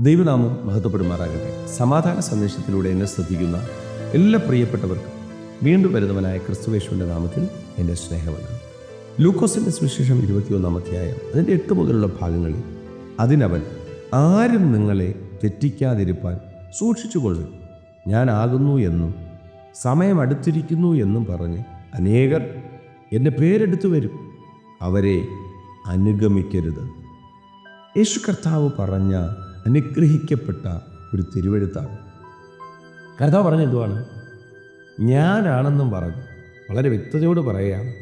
ദൈവനാമം മഹത്വപ്പെടുമാറാകട്ടെ. സമാധാന സന്ദേശത്തിലൂടെ എന്നെ ശ്രദ്ധിക്കുന്ന എല്ലാ പ്രിയപ്പെട്ടവർക്കും വീണ്ടും വരുന്നവനായ ക്രിസ്തുവേശുവിന്റെ നാമത്തിൽ എന്റെ സ്നേഹമാണ് ലൂക്കോസിന്റെ സുവിശേഷം ഇരുപത്തിയൊന്നാം അധ്യായം അതിന്റെ എട്ട് മുതലുള്ള ഭാഗങ്ങളിൽ അതിനവൻ ആരും നിങ്ങളെ തെറ്റിക്കാതിരിപ്പാൻ സൂക്ഷിച്ചുകൊള്ളു. ഞാനാകുന്നു എന്നും സമയമടുത്തിരിക്കുന്നു എന്നും പറഞ്ഞ് അനേകർ എന്റെ പേരെടുത്തു വരും. അവരെ അനുഗമിക്കരുത്. യേശു കർത്താവ് പറഞ്ഞ അനുഗ്രഹിക്കപ്പെട്ട ഒരു തിരുവഴുത്താണ്. കർത്താവ് പറഞ്ഞ എന്തുവാണ്? ഞാനാണെന്നും പറഞ്ഞു. വളരെ വ്യക്തതയോട് പറയുകയാണ്.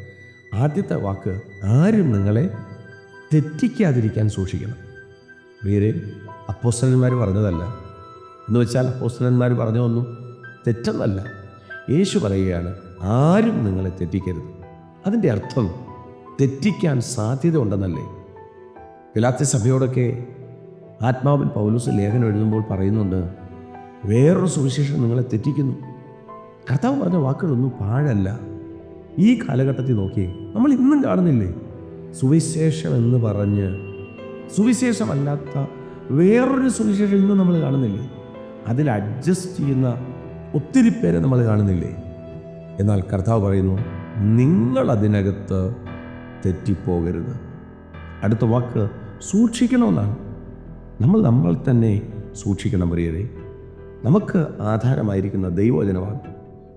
ആദ്യത്തെ വാക്ക് ആരും നിങ്ങളെ തെറ്റിക്കാതിരിക്കാൻ സൂക്ഷിക്കണം. വേറെ അപ്പോസ്റ്റലന്മാർ പറഞ്ഞതല്ല. എന്ന് വെച്ചാൽ അപ്പോസ്റ്റലന്മാർ പറഞ്ഞതൊന്നും തെറ്റെന്നല്ല. യേശു പറയുകയാണ് ആരും നിങ്ങളെ തെറ്റിക്കരുത്. അതിന്റെ അർത്ഥം തെറ്റിക്കാൻ സാധ്യത ഉണ്ടെന്നല്ലേ? വിലാത്തി സഭയോടൊക്കെ ആത്മാവിൽ പൗലൂസ് ലേഖനം എഴുതുമ്പോൾ പറയുന്നുണ്ട് വേറൊരു സുവിശേഷം നിങ്ങളെ തെറ്റിക്കുന്നു. കർത്താവ് പറഞ്ഞ വാക്കുകളൊന്നും പാഴല്ല. ഈ കാലഘട്ടത്തിൽ നോക്കിയേ നമ്മൾ ഇന്നും കാണുന്നില്ലേ? സുവിശേഷം എന്ന് പറഞ്ഞ് സുവിശേഷമല്ലാത്ത വേറൊരു സുവിശേഷം ഇന്നും നമ്മൾ കാണുന്നില്ലേ? അതിൽ അഡ്ജസ്റ്റ് ചെയ്യുന്ന ഒത്തിരി പേരെ നമ്മൾ കാണുന്നില്ലേ? എന്നാൽ കർത്താവ് പറയുന്നു നിങ്ങൾ അതിനകത്ത് തെറ്റിപ്പോകരുത്. അടുത്ത വാക്ക് സൂക്ഷിക്കണമെന്നാണ്. നമ്മൾ നമ്മൾ തന്നെ സൂക്ഷിക്കണം പ്രിയരെ. നമുക്ക് ആധാരമായിരിക്കുന്ന ദൈവവചനമാണ്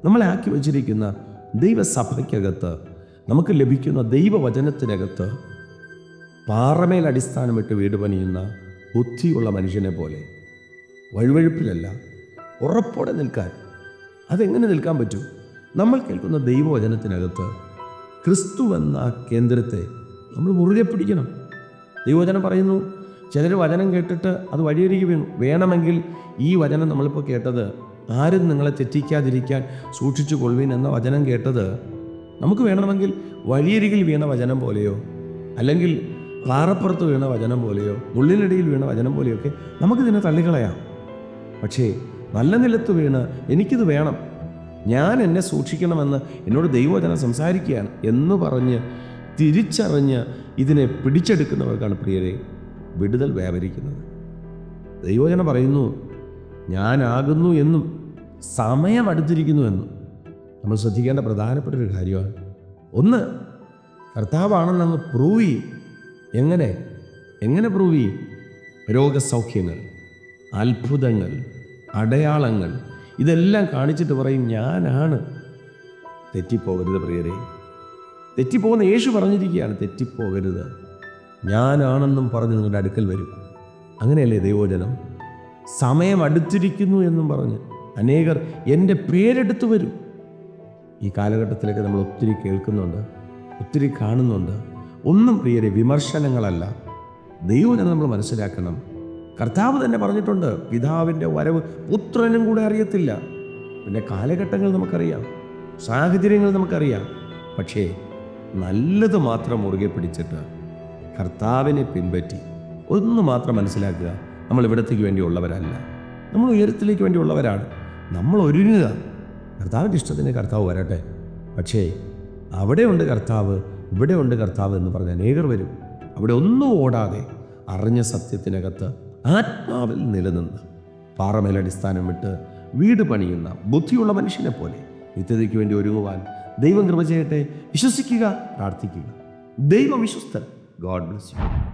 നമ്മളെ ആക്കി വച്ചിരിക്കുന്ന ദൈവസഭയ്ക്കകത്ത് നമുക്ക് ലഭിക്കുന്ന ദൈവവചനത്തിനകത്ത് പാറമേൽ അടിസ്ഥാനമിട്ട് വീട് പണിയുന്ന ബുദ്ധിയുള്ള മനുഷ്യനെ പോലെ വഴുവഴുപ്പിലല്ല ഉറപ്പോടെ നിൽക്കാൻ. അതെങ്ങനെ നിൽക്കാൻ പറ്റും? നമ്മൾ കേൾക്കുന്ന ദൈവവചനത്തിനകത്ത് ക്രിസ്തു എന്ന കേന്ദ്രത്തെ നമ്മൾ മുറുകെ പിടിക്കണം. ദൈവവചനം പറയുന്നു ചിലർ വചനം കേട്ടിട്ട് അത് വഴിയൊരുക്കി വീണു. വേണമെങ്കിൽ ഈ വചനം നമ്മളിപ്പോൾ കേട്ടത് ആരും നിങ്ങളെ തെറ്റിക്കാതിരിക്കാൻ സൂക്ഷിച്ചു കൊള്ളുവിൻ എന്ന വചനം കേട്ടത് നമുക്ക് വേണമെങ്കിൽ വഴിയരികിൽ വീണ വചനം പോലെയോ അല്ലെങ്കിൽ പാറപ്പുറത്ത് വീണ വചനം പോലെയോ മുള്ളിനിടയിൽ വീണ വചനം പോലെയൊക്കെ നമുക്കിതിനെ തള്ളിക്കളയാം. പക്ഷേ നല്ല നിലത്ത് വീണ് എനിക്കിത് വേണം. ഞാൻ എന്നെ സൂക്ഷിക്കണമെന്ന് എന്നോട് ദൈവവചനം സംസാരിക്കുകയാണ് എന്ന് പറഞ്ഞ് തിരിച്ചറിഞ്ഞ് ഇതിനെ പിടിച്ചെടുക്കുന്നവർക്കാണ് പ്രിയരെ. വിടുതൽ വ്യാപരിക്കുന്നത്. ദൈവജന പറയുന്നു ഞാനാകുന്നു എന്നും സമയം അടുത്തിരിക്കുന്നു എന്നും. നമ്മൾ ശ്രദ്ധിക്കേണ്ട പ്രധാനപ്പെട്ട ഒരു കാര്യമാണ്. ഒന്ന് കർത്താവാണെന്നങ്ങ് പ്രൂവ് ചെയ്യും. എങ്ങനെ? എങ്ങനെ പ്രൂവ് ചെയ്യും? രോഗസൗഖ്യങ്ങൾ അത്ഭുതങ്ങൾ അടയാളങ്ങൾ ഇതെല്ലാം കാണിച്ചിട്ട് പറയും ഞാനാണ്. തെറ്റിപ്പോകരുത് പ്രിയരെ. തെറ്റിപ്പോകുന്ന യേശു പറഞ്ഞിരിക്കുകയാണ് തെറ്റിപ്പോകരുത്. ഞാനാണെന്നും പറഞ്ഞ് നിങ്ങളുടെ അടുക്കൽ വരും. അങ്ങനെയല്ലേ ദൈവോചനം സമയം അടുത്തിരിക്കുന്നു എന്നും പറഞ്ഞ് അനേകർ എന്റെ പേരെടുത്തു വരും. ഈ കാലഘട്ടത്തിലൊക്കെ നമ്മൾ ഒത്തിരി കേൾക്കുന്നുണ്ട് ഒത്തിരി കാണുന്നുണ്ട്. ഒന്നും പ്രിയരെ വിമർശനങ്ങളല്ല. ദൈവജനം നമ്മൾ മനസ്സിലാക്കണം. കർത്താവ് തന്നെ പറഞ്ഞിട്ടുണ്ട് പിതാവിന്റെ വരവ് പുത്രനും കൂടെ അറിയത്തില്ല. പിന്നെ കാലഘട്ടങ്ങൾ നമുക്കറിയാം സാഹചര്യങ്ങൾ നമുക്കറിയാം. പക്ഷേ നല്ലത് മാത്രം മുറുകെ പിടിച്ചിട്ട് കർത്താവിനെ പിൻപറ്റി. ഒന്ന് മാത്രം മനസ്സിലാക്കുക നമ്മൾ ഇവിടത്തേക്ക് വേണ്ടിയുള്ളവരല്ല നമ്മൾ ഉയരത്തിലേക്ക് വേണ്ടിയുള്ളവരാണ് നമ്മൾ ഒരുങ്ങുക. കർത്താവിന്റെ ഇഷ്ടത്തിന് കർത്താവ് വരട്ടെ. പക്ഷേ അവിടെയുണ്ട് കർത്താവ് ഇവിടെയുണ്ട് കർത്താവ് എന്ന് പറഞ്ഞ അനേകർ വരും. അവിടെ ഒന്നും ഓടാതെ അറിഞ്ഞ സത്യത്തിനകത്ത് ആത്മാവിൽ നിലനിന്ന് പാറമേലടിസ്ഥാനം വിട്ട് വീട് പണിയുന്ന ബുദ്ധിയുള്ള മനുഷ്യനെ പോലെ നിത്യതയ്ക്ക് വേണ്ടി ഒരുങ്ങുവാൻ ദൈവം കൃപ ചെയ്യട്ടെ. വിശ്വസിക്കുക പ്രാർത്ഥിക്കുക. ദൈവം വിശ്വസ്തൻ. God bless you.